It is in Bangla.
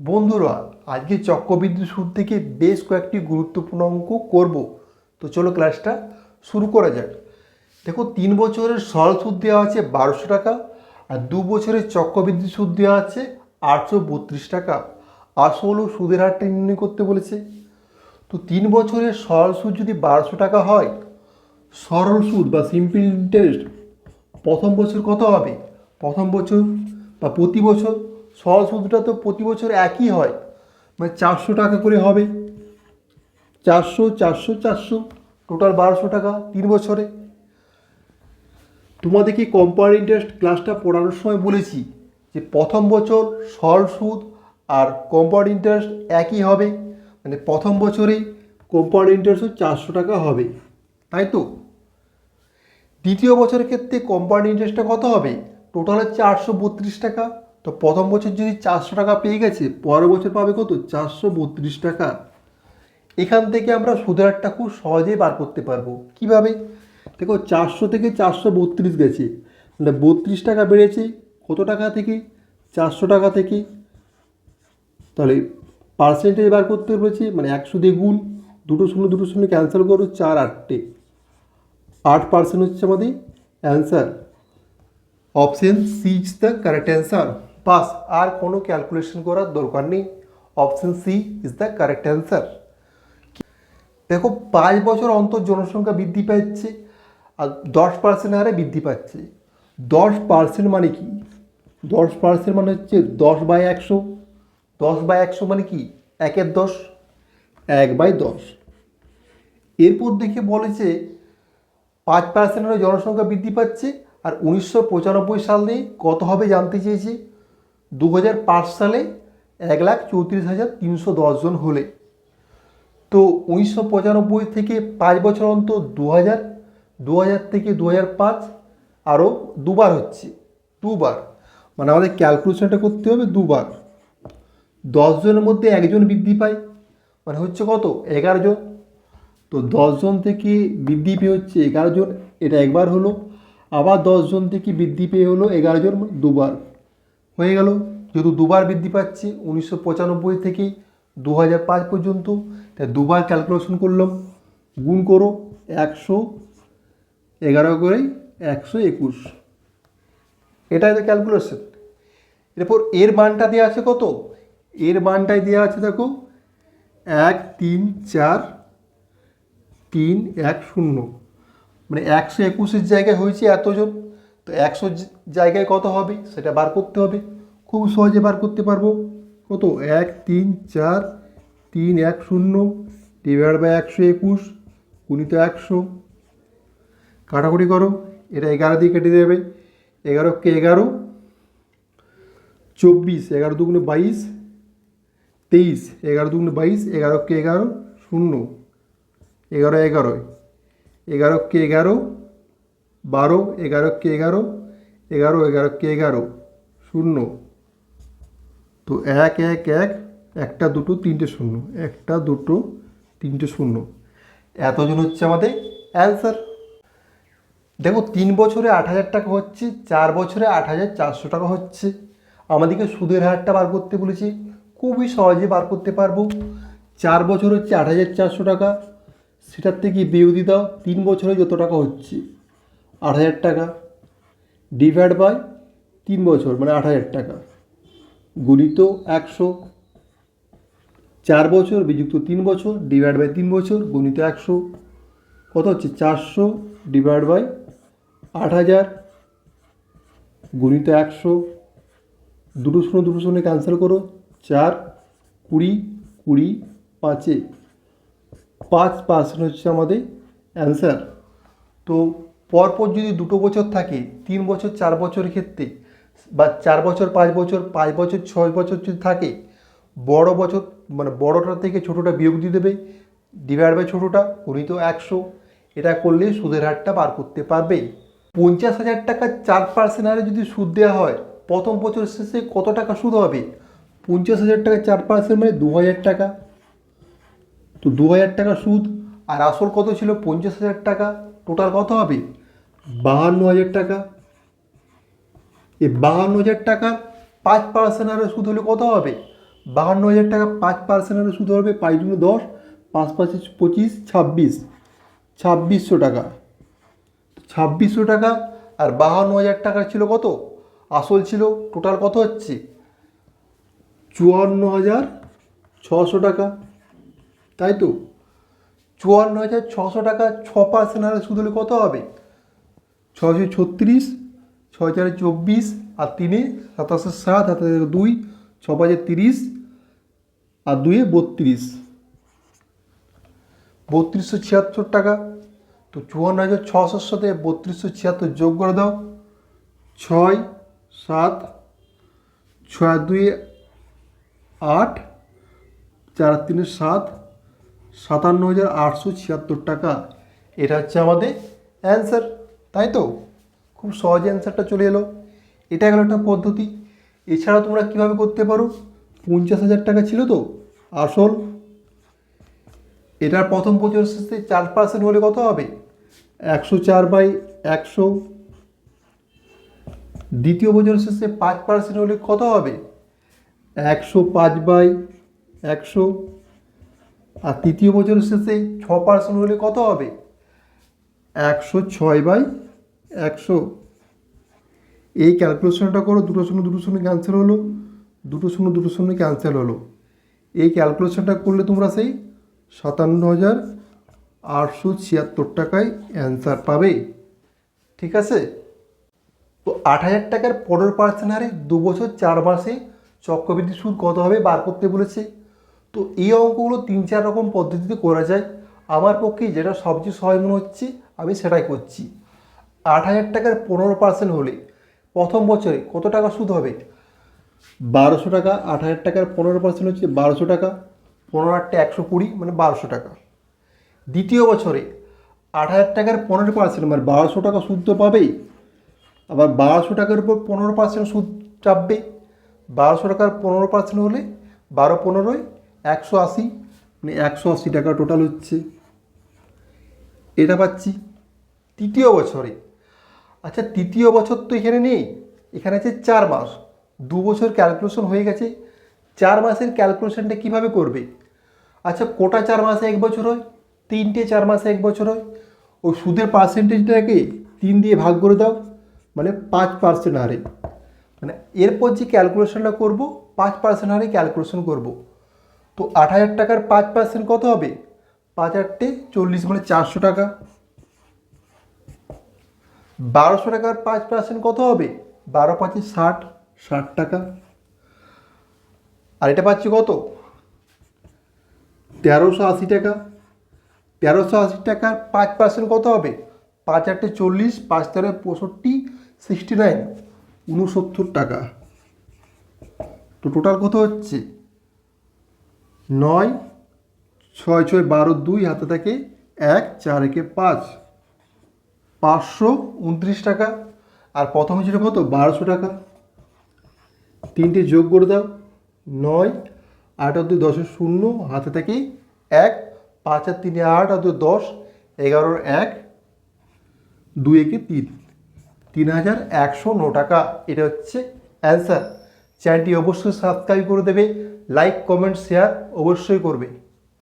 বন্ধুরা, আজকে চক্রবৃদ্ধি সুদ থেকে বেশ কয়েকটি গুরুত্বপূর্ণ অঙ্ক করব। তো চলো ক্লাসটা শুরু করা যাক। দেখো, তিন বছরের সরল সুদ দেওয়া আছে বারোশো টাকা, আর দু বছরের চক্রবৃদ্ধি সুদ দেওয়া আছে আটশো বত্রিশ টাকা। আসল সুদের হারটা নির্ণয় করতে বলেছে। তো তিন বছরের সরল সুদ যদি বারোশো টাকা হয়, সরল সুদ বা সিম্পল ইন্টারেস্ট প্রথম বছর কত হবে? প্রথম বছর বা প্রতি বছর সরল সুদটা তো প্রতি বছর একই হয়। মানে চারশো টাকা করে হবে। চারশো চারশো চারশো টোটাল বারোশো টাকা তিন বছরে। তোমাদেরকে কম্পাউন্ড ইন্টারেস্ট ক্লাসটা পড়ানোর সময় বলেছি যে প্রথম বছর সরল সুদ আর কম্পাউন্ড ইন্টারেস্ট একই হবে? মানে প্রথম বছরে কম্পাউন্ড ইন্টারেস্টও চারশো টাকা হবে। তাই তো? দ্বিতীয় বছরের ক্ষেত্রে কম্পাউন্ড ইন্টারেস্টটা কত হবে? টোটাল আটশো বত্রিশ টাকা। তো প্রথম বছর যদি চারশো টাকা পেয়ে গেছে, পরের বছর পাবে কত? চারশো বত্রিশ টাকা। এখান থেকে আমরা সুদের হারটা খুব সহজেই বার করতে পারব। কীভাবে? দেখো, চারশো থেকে চারশো বত্রিশ গেছে। মানে বত্রিশ টাকা বেড়েছে কত টাকা থেকে? চারশো টাকা থেকে। তাহলে পার্সেন্টেজ বার করতে বলেছে মানে একশো দিয়ে গুণ। দুটো শূন্য দুটো শূন্য ক্যান্সেল করো, চার আটটে আট পার্সেন্ট হচ্ছে আমাদের answer option C is the correct answer pass আর কোনো ক্যালকুলেশন করার দরকার নেই। Option C is the correct answer দেখো, পাঁচ বছর অন্তর জনসংখ্যা বৃদ্ধি পাচ্ছে আর দশ পার্সেন্ট হারে বৃদ্ধি পাচ্ছে। দশ পার্সেন্ট মানে কি? দশ পার্সেন্ট মানে হচ্ছে দশ বাই একশো। দশ বাই একশো মানে কি? একের দশ, এক বাই দশ। এরপর দেখে বলেছে পাঁচ পার্সেন্ট জনসংখ্যা বৃদ্ধি পাচ্ছে আর উনিশশো পঁচানব্বই সালে কত হবে জানতে চেয়েছে? দু হাজার পাঁচ সালে এক লাখ চৌত্রিশ হাজার তিনশো দশজন হলে। তো উনিশশো পঁচানব্বই থেকে পাঁচ বছর অন্তর দু হাজার দু হাজার থেকে দু হাজার পাঁচ আরও দুবার হচ্ছে, দুবার। মানে আমাদের ক্যালকুলেশনটা করতে হবে দুবার। দশজনের মধ্যে একজন বৃদ্ধি পায় মানে হচ্ছে কত? এগারো জন। তো দশজন থেকে বৃদ্ধি পেয়ে হচ্ছে এগারো জন, এটা একবার হলো। আবার দশজন থেকে বৃদ্ধি পেয়ে হলো এগারো জন দুবার। হয়ে গেল। যেহেতু দুবার বৃদ্ধি পাচ্ছে, উনিশশো পঁচানব্বই থেকে দু হাজার পাঁচ পর্যন্ত, তাই দুবার ক্যালকুলেশন করলাম। গুণ করো একশো এগারো করে একশো একুশ। এটাই তো ক্যালকুলেশন এরপর এর মানটা দেওয়া আছে কত? এর মানটাই দেওয়া আছে দেখো, এক, তিন, চার, তিন, এক, শূন্য। মানে একশো একুশের জায়গায় হয়েছে এতজন। তো একশো জায়গায় কত হবে সেটা বার করতে হবে। খুব সহজে বার করতে পারব। কত? এক, তিন, চার, তিন, এক, শূন্য ডিভাইড বাই একশো একুশ, গুণিত একশো। কাটাকুটি করো। এটা এগারো দিয়ে কেটে দেবে। এগারোকে এগারো? চব্বিশ। এগারো দুগুণে বাইশ, তেইশ। এগারো দুগুণে বাইশ এগারোকে এগারো? শূন্য। এগারো, এগারোয়। এগারোকে এগারো? বারো, এগারো কে এগারো? এগারো এগারো কে এগারো? শূন্য। তো এক এক এক, একটা, দুটো, তিনটে, শূন্য। একটা, দুটো, তিনটে, শূন্য। এতজন হচ্ছে আমাদের অ্যান্সার দেখো, তিন বছরে আট হাজার টাকা হচ্ছে, চার বছরে আট হাজার চারশো টাকা হচ্ছে। আমাদেরকে সুদের হারটা বার করতে বলেছি, খুবই সহজে বার করতে পারব। চার বছর হচ্ছে আট হাজার চারশো টাকা, সেটার থেকে বিরোধী দাও তিন বছরে যত টাকা হচ্ছে। আট হাজার টাকা ডিভাইড বাই তিন বছর মানে আট হাজার টাকা। গুণিত একশো চার বছর, বিযুক্ত তিন বছর ডিভাইড বাই তিন বছর, গুণিত একশো, কত হচ্ছে? চারশো ডিভাইড বাই আট হাজার, গুণিত একশো, দুটো শূন্য দুটো শূন্য ক্যান্সেল করো, চার, কুড়ি কুড়ি, পাঁচে। পাঁচ পার্সেন্ট হচ্ছে আমাদের অ্যান্সার তো পরপর যদি দুটো বছর থাকে, তিন বছর, চার বছরের ক্ষেত্রে, বা চার বছর, পাঁচ বছর পাঁচ বছর, ছয় বছর যদি থাকে, বড় বছর মানে বড়টা থেকে ছোটোটা বিয়োগ দিয়ে দেবে ডিভাইড বাই ছোটোটা গণিত একশো। এটা করলে সুদের হারটা বার করতে পারবে। পঞ্চাশ হাজার টাকা চার পার্সেন্ট হারে যদি সুদ দেওয়া হয়, প্রথম বছর শেষে কত টাকা সুদ হবে? পঞ্চাশ হাজার টাকা চার পার্সেন্ট মানে দু হাজার টাকা। তো দু হাজার টাকা সুদ, আর আসল কত ছিল? পঞ্চাশ হাজার টাকা। টোটাল কত হবে? বাহান্ন হাজার টাকা। এই বাহান্ন হাজার টাকা পাঁচ পার্সেন্ট হারে সুদ হলে কত হবে? বাহান্ন হাজার টাকা পাঁচ পার্সেন্টের সুদ হবে, পাঁচ দুগুণে দশ, পাঁচ পাঁচ পঁচিশ, ছাব্বিশ। ছাব্বিশশো টাকা। ছাব্বিশশো টাকা আর বাহান্ন হাজার টাকা ছিল কত? আসল ছিল টোটাল কত হচ্ছে? চুয়ান্ন হাজার ছশো টাকা। তাই তো? চুয়ান্ন হাজার ছশো টাকা ছ পার্সেন্ট হারে সুদ হলে কত হবে? ছশো ছত্রিশ ছয় চারে চব্বিশ, আর তিনে সাতাশে সাত হাতে দুই ছ পাঁচে তিরিশ, আর দুয়ে বত্রিশ। বত্রিশশো ছিয়াত্তর টাকা। তো চুয়ান্ন হাজার ছশোর সাথে বত্রিশশো ছিয়াত্তর যোগ করে দাও। ছয়, সাত, ছয় দুই আট, চার তিনে সাত, সাতান্ন হাজার আটশো ছিয়াত্তর টাকা। এটা হচ্ছে আমাদের অ্যান্সার তাই তো? খুব সহজে অ্যান্সারটা চলে এলো। এটা গেল একটা পদ্ধতি। এছাড়া তোমরা কীভাবে করতে পারো? পঞ্চাশ হাজার টাকা ছিল তো? আসল এটার প্রথম বছর শেষে চার পার্সেন্ট হলে কত হবে? একশো চার বাই একশো। দ্বিতীয় বছর শেষে পাঁচ পার্সেন্ট হলে কত হবে? একশো পাঁচ বাই একশো। আর তৃতীয় বছর শেষে ছ পার্সেন্ট হলে কত হবে? একশো ছয় বাই একশো। এই ক্যালকুলেশনটা করো, দুটো শূন্য দুটো শূন্য ক্যান্সেল হলো। দুটো শূন্য দুটো শূন্য ক্যান্সেল হলো। এই ক্যালকুলেশনটা করলে তোমরা সেই সাতান্ন হাজার আটশো ছিয়াত্তর টাকায় অ্যান্সার পাবে। ঠিক আছে? তো আট হাজার টাকার পনেরো পার্সেন্ট হারে দু বছর চার মাসে চক্রবৃদ্ধি সুদ কত হবে বার করতে বলেছে। তো এই অঙ্কগুলো তিন চার রকম পদ্ধতিতে করা যায়। আমার পক্ষে যেটা সবচেয়ে সহজ মনে হচ্ছে, আমি সেটাই করছি। আট হাজার টাকার পনেরো পার্সেন্ট হলে প্রথম বছরে কত টাকা সুদ হবে? বারোশো টাকা, আট হাজার টাকার পনেরো পার্সেন্ট হচ্ছে বারোশো টাকা, পনেরো আটটা একশো কুড়ি মানে বারোশো টাকা। দ্বিতীয় বছরে আট হাজার টাকার পনেরো পার্সেন্ট মানে বারোশো টাকা সুদ তো পাবেই। আবার বারোশো টাকার উপর পনেরো পার্সেন্ট সুদ চাপবে। বারোশো টাকার পনেরো পার্সেন্ট হলে বারো পনেরোয় একশো আশি মানে একশো আশি টাকা টোটাল হচ্ছে। এটা পাচ্ছি। তৃতীয় বছরে। আচ্ছা তৃতীয় বছর তো এখানে নেই। এখানে আছে চার মাস। দু বছর ক্যালকুলেশন হয়ে গেছে। চার মাসের ক্যালকুলেশনটা কীভাবে করবে? আচ্ছা কোটা চার মাসে এক বছর হয়, তিনটে চার মাসে এক বছর হয়। ওই সুদের পার্সেন্টেজটাকে তিন দিয়ে ভাগ করে দাও মানে পাঁচ পার্সেন্ট হারে। মানে এরপর যে ক্যালকুলেশনটা করব, পাঁচ পার্সেন্ট হারে ক্যালকুলেশন করব। তো আট হাজার টাকার পাঁচ পার্সেন্ট কত হবে? পাঁচ আটটে, চল্লিশ মানে চারশো টাকা। বারোশো টাকার পাঁচ পার্সেন্ট কত হবে? বারো পাঁচে ষাট ষাট টাকা। আর এটা পাচ্ছি কত? তেরোশো আশি টাকা। তেরোশো আশি টাকার পাঁচ পার্সেন্ট কত হবে? পাঁচ আটটে চল্লিশ, পাঁচ তেরো পঁয়ষট্টি সিক্সটি নাইন উনসত্তর টাকা। তো টোটাল কত হচ্ছে? নয় ছয় ছয় বারো দুই হাতে থাকে এক, চার একে পাঁচ। পাঁচশো উনত্রিশ টাকা। আর প্রথমে ছিল কত? বারোশো টাকা। তিনটে যোগ করে দাও, নয়। আট আর দুই দশের শূন্য। হাতে থাকে এক। পাঁচ আর তিনে আট আর দশ। এগারোর এক। দুই একে তিন। তিন হাজার একশো ন টাকা। এটা হচ্ছে অ্যান্সার চ্যানেলটি অবশ্যই সাবস্ক্রাইব করে দেবে। লাইক কমেন্ট শেয়ার অবশ্যই করবে।